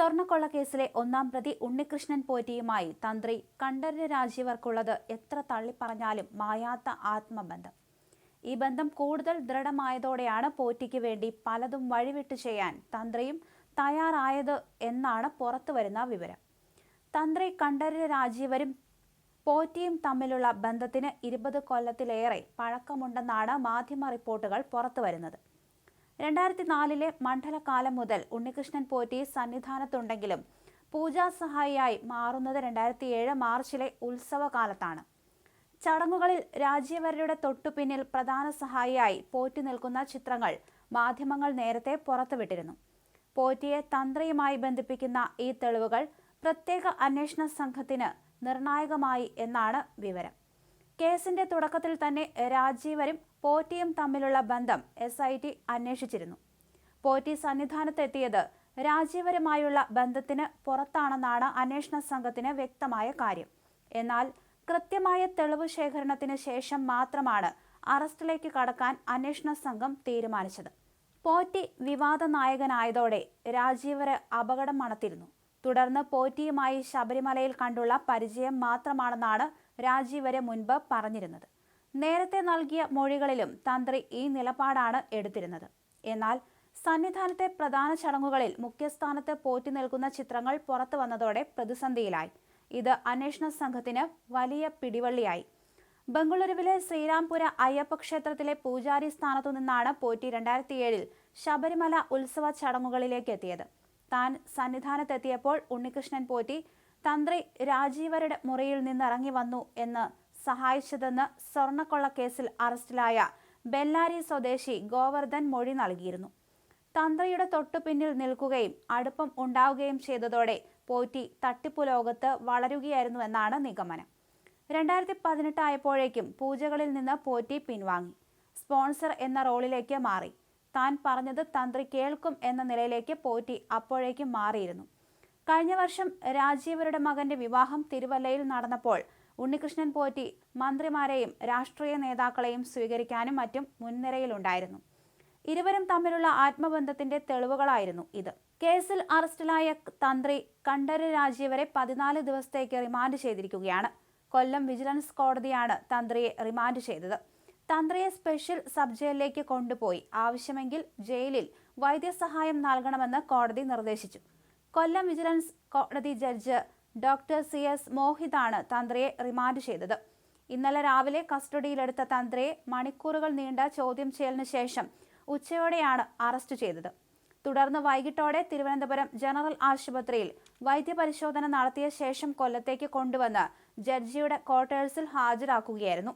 സ്വർണക്കൊള്ളക്കേസിലെ ഒന്നാം പ്രതി ഉണ്ണികൃഷ്ണൻ പോറ്റിയുമായി തന്ത്രി കണ്ഠരര് രാജീവർക്കുള്ളത് എത്ര തള്ളിപ്പറഞ്ഞാലും മായാത്ത ആത്മബന്ധം. ഈ ബന്ധം കൂടുതൽ ദൃഢമായതോടെയാണ് പോറ്റിക്ക് വേണ്ടി പലതും വഴിവിട്ട് ചെയ്യാൻ തന്ത്രിയും തയ്യാറായത് എന്നാണ് പുറത്തുവരുന്ന വിവരം. തന്ത്രി കണ്ഠരര് രാജീവരും പോറ്റിയും തമ്മിലുള്ള ബന്ധത്തിന് ഇരുപത് കൊല്ലത്തിലേറെ പഴക്കമുണ്ടെന്നാണ് മാധ്യമ റിപ്പോർട്ടുകൾ പുറത്തുവരുന്നത് രണ്ടായിരത്തി നാലിലെ മണ്ഡലകാലം മുതൽ ഉണ്ണികൃഷ്ണൻ പോറ്റി സന്നിധാനത്തുണ്ടെങ്കിലും പൂജാ സഹായിയായി മാറുന്നത് രണ്ടായിരത്തി ഏഴ് മാർച്ചിലെ ഉത്സവകാലത്താണ്. ചടങ്ങുകളിൽ രാജീവരുടെ തൊട്ടുപിന്നിൽ പ്രധാന സഹായിയായി പോറ്റി നിൽക്കുന്ന ചിത്രങ്ങൾ മാധ്യമങ്ങൾ നേരത്തെ പുറത്തുവിട്ടിരുന്നു. പോറ്റിയെ തന്ത്രിയുമായി ബന്ധിപ്പിക്കുന്ന ഈ തെളിവുകൾ പ്രത്യേക അന്വേഷണ സംഘത്തിന് നിർണായകമായി എന്നാണ് വിവരം. കേസിന്റെ തുടക്കത്തിൽ തന്നെ രാജീവരും പോറ്റിയും തമ്മിലുള്ള ബന്ധം എസ് ഐ ടി അന്വേഷിച്ചിരുന്നു. പോറ്റി സന്നിധാനത്തെത്തിയത് രാജീവരുമായുള്ള ബന്ധത്തിന് പുറത്താണെന്നാണ് അന്വേഷണ സംഘത്തിന് വ്യക്തമായ കാര്യം. എന്നാൽ കൃത്യമായ തെളിവ് ശേഖരണത്തിന് ശേഷം മാത്രമാണ് അറസ്റ്റിലേക്ക് കടക്കാൻ അന്വേഷണ സംഘം തീരുമാനിച്ചത്. പോറ്റി വിവാദ നായകനായതോടെ രാജീവര് അപകടം മണത്തിരുന്നു. തുടർന്ന് പോറ്റിയുമായി ശബരിമലയിൽ കണ്ടുള്ള പരിചയം മാത്രമാണെന്നാണ് രാജീവര് മുൻപ് പറഞ്ഞിരുന്നത്. നേരത്തെ നൽകിയ മൊഴികളിലും തന്ത്രി ഈ നിലപാടാണ് എടുത്തിരുന്നത്. എന്നാൽ സന്നിധാനത്തെ പ്രധാന ചടങ്ങുകളിൽ മുഖ്യസ്ഥാനത്ത് പോറ്റി നിൽക്കുന്ന ചിത്രങ്ങൾ പുറത്തു വന്നതോടെ പ്രതിസന്ധിയിലായി. ഇത് അന്വേഷണ സംഘത്തിന് വലിയ പിടിവള്ളിയായി. ബംഗളൂരുവിലെ ശ്രീരാംപുര അയ്യപ്പ ക്ഷേത്രത്തിലെ പൂജാരി സ്ഥാനത്തു നിന്നാണ് പോറ്റി രണ്ടായിരത്തി ഏഴിൽ ശബരിമല ഉത്സവ ചടങ്ങുകളിലേക്ക് എത്തിയത്. താൻ സന്നിധാനത്തെത്തിയപ്പോൾ ഉണ്ണികൃഷ്ണൻ പോറ്റി തന്ത്രി രാജീവരുടെ മുറിയിൽ നിന്നിറങ്ങി വന്നു എന്ന് സഹായിച്ചതെന്ന് കേസിൽ അറസ്റ്റിലായ ബെല്ലാരി സ്വദേശി ഗോവർദ്ധൻ മൊഴി നൽകിയിരുന്നു. തന്ത്രിയുടെ തൊട്ടുപിന്നിൽ നിൽക്കുകയും അടുപ്പം ഉണ്ടാവുകയും ചെയ്തതോടെ പോറ്റി തട്ടിപ്പു ലോകത്ത് വളരുകയായിരുന്നുവെന്നാണ് നിഗമനം. രണ്ടായിരത്തി പതിനെട്ട് ആയപ്പോഴേക്കും പൂജകളിൽ നിന്ന് പോറ്റി പിൻവാങ്ങി. സ്പോൺസർ എന്ന റോളിലേക്ക് മാറി. താൻ പറഞ്ഞത് തന്ത്രി കേൾക്കും എന്ന നിലയിലേക്ക് പോറ്റി അപ്പോഴേക്കും മാറിയിരുന്നു. കഴിഞ്ഞ വർഷം രാജീവരുടെ മകന്റെ വിവാഹം തിരുവല്ലയിൽ നടന്നപ്പോൾ ഉണ്ണികൃഷ്ണൻ പോറ്റി മന്ത്രിമാരെയും രാഷ്ട്രീയ നേതാക്കളെയും സ്വീകരിക്കാനും മറ്റും മുൻനിരയിലുണ്ടായിരുന്നു. ഇരുവരും തമ്മിലുള്ള ആത്മബന്ധത്തിന്റെ തെളിവുകളായിരുന്നു ഇത്. കേസിൽ അറസ്റ്റിലായ തന്ത്രി കണ്ഠര് രാജീവരെ പതിനാല് ദിവസത്തേക്ക് റിമാൻഡ് ചെയ്തിരിക്കുകയാണ്. കൊല്ലം വിജിലൻസ് കോടതിയാണ് തന്ത്രിയെ റിമാൻഡ് ചെയ്തത്. തന്ത്രിയെ സ്പെഷ്യൽ സബ് ജയിലിലേക്ക് കൊണ്ടുപോയി. ആവശ്യമെങ്കിൽ ജയിലിൽ വൈദ്യസഹായം നൽകണമെന്ന് കോടതി നിർദ്ദേശിച്ചു. കൊല്ലം വിജിലൻസ് കോടതി ജഡ്ജ് ഡോക്ടർ സി എസ് മോഹിതാണ് തന്ത്രിയെ റിമാൻഡ് ചെയ്തത്. ഇന്നലെ രാവിലെ കസ്റ്റഡിയിലെടുത്ത തന്ത്രിയെ മണിക്കൂറുകൾ നീണ്ട ചോദ്യം ചെയ്യലിന് ശേഷം ഉച്ചയോടെയാണ് അറസ്റ്റ് ചെയ്തത്. തുടർന്ന് വൈകിട്ടോടെ തിരുവനന്തപുരം ജനറൽ ആശുപത്രിയിൽ വൈദ്യപരിശോധന നടത്തിയ ശേഷം കൊല്ലത്തേക്ക് കൊണ്ടുവന്ന് ജഡ്ജിയുടെ ക്വാർട്ടേഴ്സിൽ ഹാജരാക്കുകയായിരുന്നു.